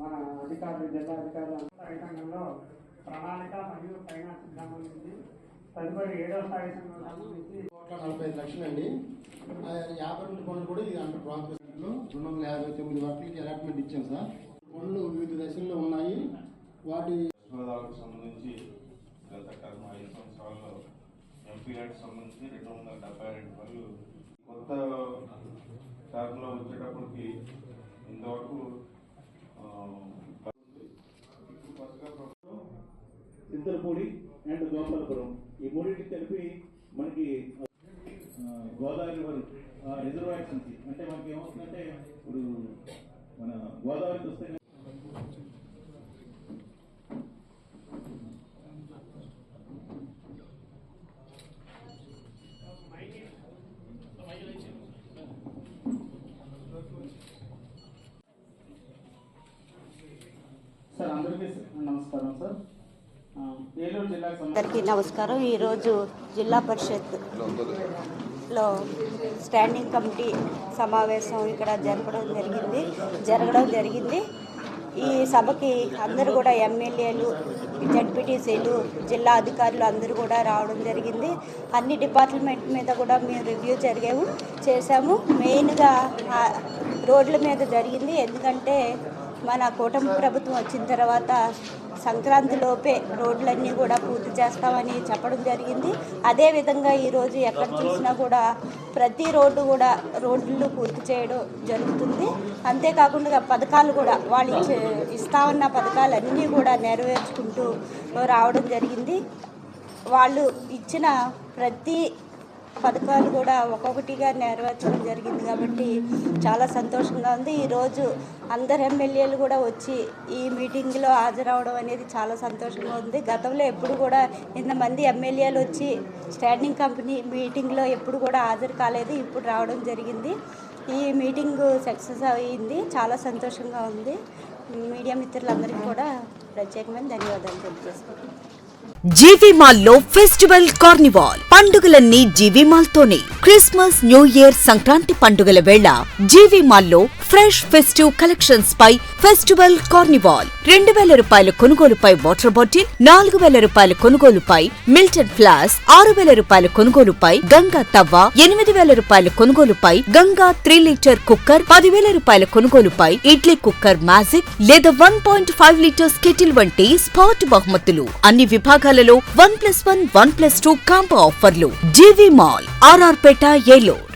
మన అధికారులు జిల్లా అధికారులు రైతాంగంలో ప్రణాళిక మరియు ఫైనాన్స్ సంబంధించి తదుపరి ఏడవ స్థాయి సంబంధించి కోట్ల నలభై ఐదు లక్షలు అండి యాభై రెండు పనులు కూడా ఇది అండర్ ప్రాసెస్ రెండు వందల యాభై తొమ్మిది వర్కులకి అలాట్మెంట్ ఇచ్చాం సార్. పనులు వివిధ దశల్లో ఉన్నాయి. వాటి సంబంధించి గత కర్మ ఐదు సంవత్సరాల్లో ఎంపీలకు సంబంధించి రెండు వందల డెబ్బై రెండు పనులు కొత్త టర్మ్లో వచ్చేటప్పటికి ఇంతవరకు ఆ, సింతలపూడి అండ్ గోపాలపురం. ఈ మూడింటికి కలిపి మనకి గోదావరి రివర్ రిజర్వాయర్స్ నుంచి. అంటే మనకి ఏమవుతుందంటే ఇప్పుడు మన గోదావరికి వస్తే సార్ అందరికీ నమస్కారం సార్. అందరికీ ఈరోజు జిల్లా పరిషత్లో స్టాండింగ్ కమిటీ సమావేశం ఇక్కడ జరపడం జరిగింది. జరగడం జరిగింది. ఈ సభకి అందరూ కూడా ఎమ్మెల్యేలు జడ్పీటీసీలు జిల్లా అధికారులు అందరూ కూడా రావడం జరిగింది. అన్ని డిపార్ట్మెంట్ మీద కూడా మేము రివ్యూ జరిగాము చేశాము. మెయిన్గా రోడ్ల మీద జరిగింది. ఎందుకంటే మన కూటమి ప్రభుత్వం వచ్చిన తర్వాత సంక్రాంతి లోపే రోడ్లన్నీ కూడా పూర్తి చేస్తామని చెప్పడం జరిగింది. అదేవిధంగా ఈరోజు ఎక్కడ చూసినా కూడా ప్రతి రోడ్డు కూడా రోడ్లు పూర్తి చేయడం జరుగుతుంది. అంతేకాకుండా పథకాలు కూడా వాళ్ళు ఇచ్చే ఇస్తామన్న పథకాలన్నీ కూడా నెరవేర్చుకుంటూ రావడం జరిగింది. వాళ్ళు ఇచ్చిన ప్రతి పథకాలు కూడా ఒక్కొక్కటిగా నెరవేర్చడం జరిగింది కాబట్టి చాలా సంతోషంగా ఉంది. ఈరోజు అందరు ఎమ్మెల్యేలు కూడా వచ్చి ఈ మీటింగ్లో హాజరవడం అనేది చాలా సంతోషంగా ఉంది. గతంలో ఎప్పుడు కూడా ఇంతమంది ఎమ్మెల్యేలు వచ్చి స్టాండింగ్ కంపెనీ మీటింగ్లో ఎప్పుడు కూడా హాజరు కాలేదు. ఇప్పుడు రావడం జరిగింది. ఈ మీటింగ్ సక్సెస్ అయ్యింది చాలా సంతోషంగా ఉంది. మీడియా మిత్రులందరికీ కూడా ప్రత్యేకమైన ధన్యవాదాలు తెలియజేస్తున్నాను. జీవి మాల్లో ఫెస్టివల్ కార్నివాల్. పండుగలన్నీ జీవీ మాల్ తోనే క్రిస్మస్ న్యూ ఇయర్ సంక్రాంతి పండుగల వేళ జీవి మాల్లో ఫ్రెష్ ఫెస్టివ్ కలెక్షన్స్ పై ఫెస్టివల్ కార్నివాల్. రెండు వేల రూపాయల కొనుగోలుపై వాటర్ బాటిల్ నాలుగు వేల రూపాయల కొనుగోలుపై మిల్టన్ ఫ్లాస్ ఆరు వేల రూపాయల కొనుగోలుపై గంగా తవ్వ ఎనిమిది వేల రూపాయల కొనుగోలుపై గంగా త్రీ లీటర్ కుక్కర్ పదివేల రూపాయల కొనుగోలుపై ఇడ్లీ కుక్కర్ మ్యాజిక్ లేదా one point five litres kettle వంటి స్పాట్ బహుమతులు. అన్ని విభాగాలలో one plus one one plus two combo ఆఫర్లు. G V mall R R Peta Eluru.